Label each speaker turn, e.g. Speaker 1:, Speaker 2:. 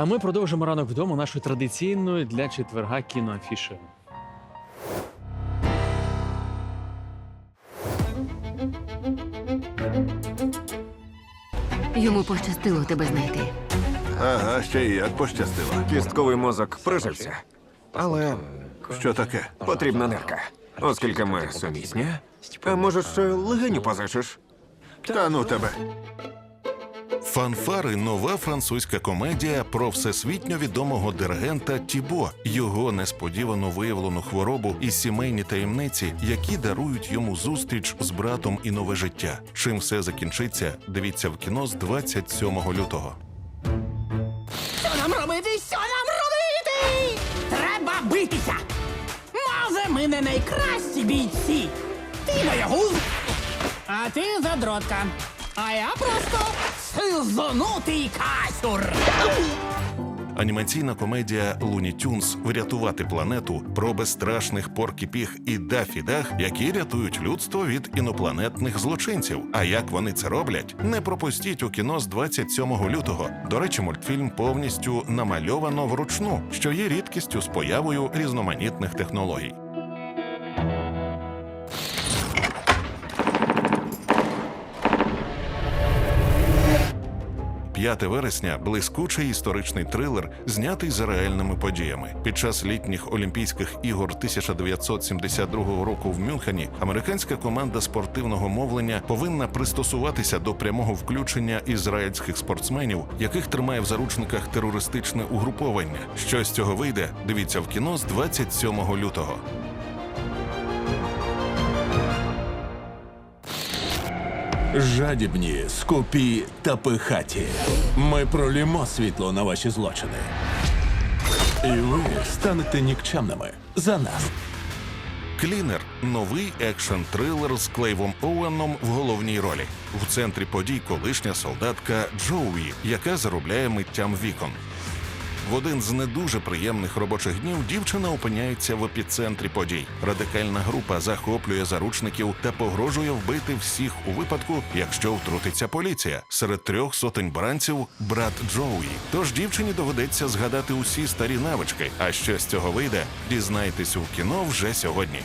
Speaker 1: А ми продовжимо ранок вдома нашою традиційною для четверга кіноафішею.
Speaker 2: Йому пощастило тебе знайти.
Speaker 3: Ага, ще й як пощастило.
Speaker 4: Кістковий мозок прижився. Але
Speaker 3: Що таке?
Speaker 4: потрібна нирка. Оскільки ми сумісні. А може, ще легеню позичиш?
Speaker 3: Та ну тебе.
Speaker 5: Фанфари нова французька комедія про всесвітньо відомого диригента Тібо, його несподівано виявлену хворобу і сімейні таємниці, які дарують йому зустріч з братом і нове життя. Чим все закінчиться, дивіться в кіно з 27 лютого.
Speaker 6: Що нам робити? Що нам робити? Треба битися. Може, ми не найкращі бійці. Ти боягуз, а ти задротка. А я просто сизонутий касюр.
Speaker 5: Анімаційна комедія Луні Тюнс Врятувати планету про безстрашних поркіпіг і дафі дах, які рятують людство від інопланетних злочинців. А як вони це роблять? Не пропустіть у кіно з 27 лютого. До речі, мультфільм повністю намальовано вручну, що є рідкістю з появою різноманітних технологій. 5 вересня блискучий історичний трилер, знятий за реальними подіями. Під час літніх Олімпійських ігор 1972 року в Мюнхені американська команда спортивного мовлення повинна пристосуватися до прямого включення ізраїльських спортсменів, яких тримає в заручниках терористичне угруповання. Що з цього вийде? Дивіться в кіно з 27 лютого.
Speaker 7: Жадібні, скупі та пихаті. Ми пролімо світло на ваші злочини. І ви станете нікчемними за нас.
Speaker 5: Клінер новий екшн трилер з Клейвом Оуеном в головній ролі. В центрі подій колишня солдатка Джоуї, яка заробляє миттям вікон. В один з не дуже приємних робочих днів дівчина опиняється в епіцентрі подій. Радикальна група захоплює заручників та погрожує вбити всіх у випадку, якщо втрутиться поліція. Серед трьох сотень бранців брат Джоуї. Тож дівчині доведеться згадати усі старі навички. А що з цього вийде, дізнайтесь у кіно вже сьогодні.